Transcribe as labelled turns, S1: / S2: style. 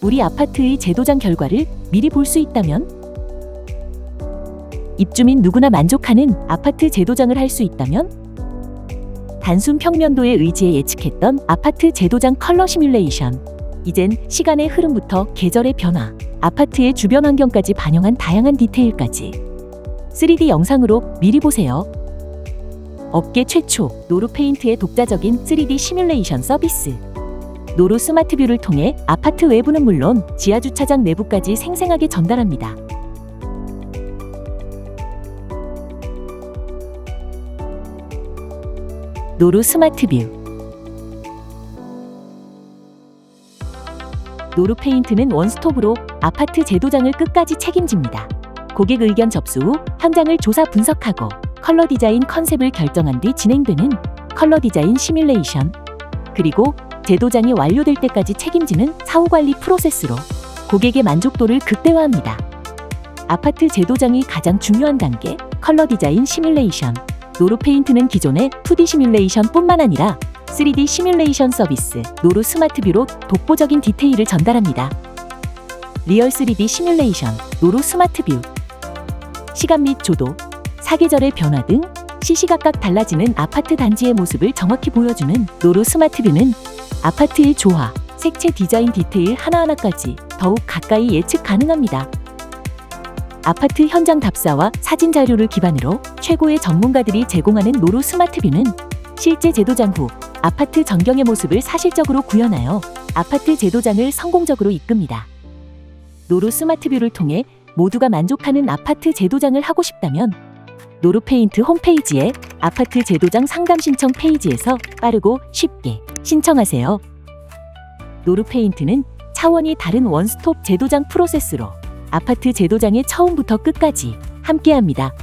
S1: 우리 아파트의 재도장 결과를 미리 볼 수 있다면? 입주민 누구나 만족하는 아파트 재도장을 할 수 있다면? 단순 평면도의 의지에 예측했던 아파트 재도장 컬러 시뮬레이션. 이젠 시간의 흐름부터 계절의 변화, 아파트의 주변 환경까지 반영한 다양한 디테일까지 3D 영상으로 미리 보세요. 업계 최초 노루페인트의 독자적인 3D 시뮬레이션 서비스. 노루 스마트뷰를 통해 아파트 외부는 물론 지하 주차장 내부까지 생생하게 전달합니다. 노루 스마트뷰 노루 페인트는 원스톱으로 아파트 재도장을 끝까지 책임집니다. 고객 의견 접수 후 현장을 조사 분석하고 컬러 디자인 컨셉을 결정한 뒤 진행되는 컬러 디자인 시뮬레이션 그리고 재도장이 완료될 때까지 책임지는 사후 관리 프로세스로 고객의 만족도를 극대화합니다. 아파트 재도장이 가장 중요한 단계 컬러 디자인 시뮬레이션 노루 페인트는 기존의 2D 시뮬레이션뿐만 아니라 3D 시뮬레이션 서비스 노루 스마트뷰로 독보적인 디테일을 전달합니다. 리얼 3D 시뮬레이션 노루 스마트뷰 시간 및 조도, 사계절의 변화 등 시시각각 달라지는 아파트 단지의 모습을 정확히 보여주는 노루 스마트뷰는 아파트의 조화, 색채 디자인 디테일 하나하나까지 더욱 가까이 예측 가능합니다. 아파트 현장 답사와 사진 자료를 기반으로 최고의 전문가들이 제공하는 노루 스마트뷰는 실제 재도장 후 아파트 전경의 모습을 사실적으로 구현하여 아파트 재도장을 성공적으로 이끕니다. 노루 스마트뷰를 통해 모두가 만족하는 아파트 재도장을 하고 싶다면 노루페인트 홈페이지에 아파트 재도장 상담 신청 페이지에서 빠르고 쉽게 신청하세요. 노루페인트는 차원이 다른 원스톱 재도장 프로세스로 아파트 재도장의 처음부터 끝까지 함께합니다.